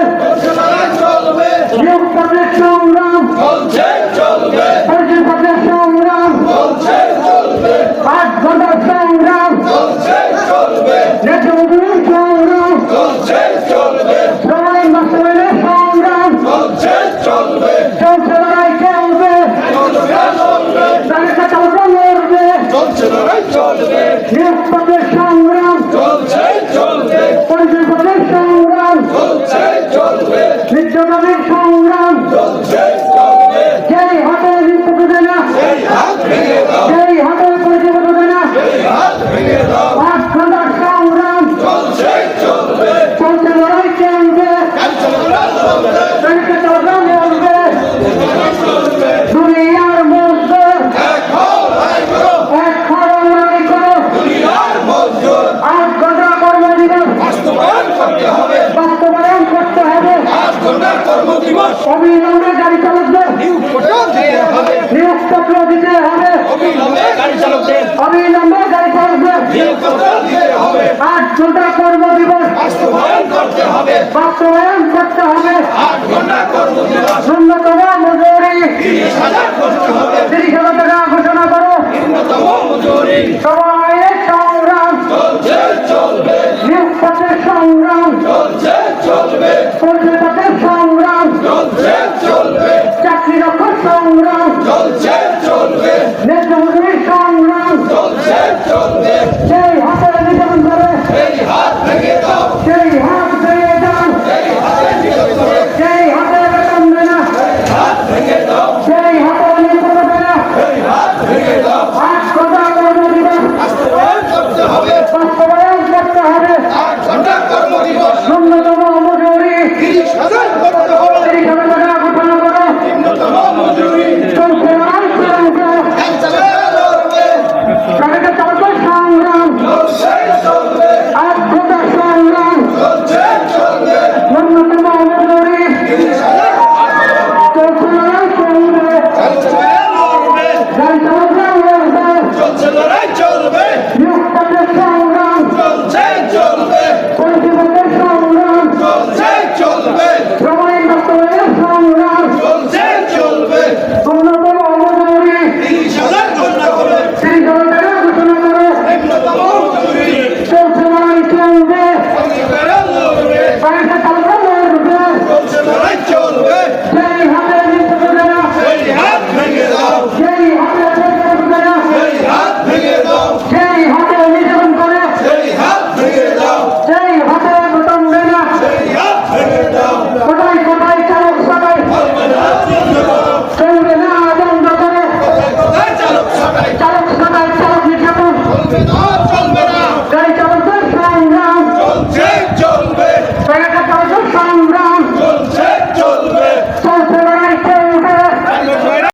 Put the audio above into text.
Amém. বিদ্যমানের সংগ্রাম। যেই হাতে মৃত্যু দেবে না যেই হাতে পরিষেবা দেবে না পাঁচ ঘণ্টার সংগ্রাম। চলছে লড়াই চলবে। অবিলম্বে গাড়ি চালকদের নিয়োগপত্র দিতে হবে। অবিলম্বে গাড়ি চালকদের আট মজুরি। তিরিশ হাজার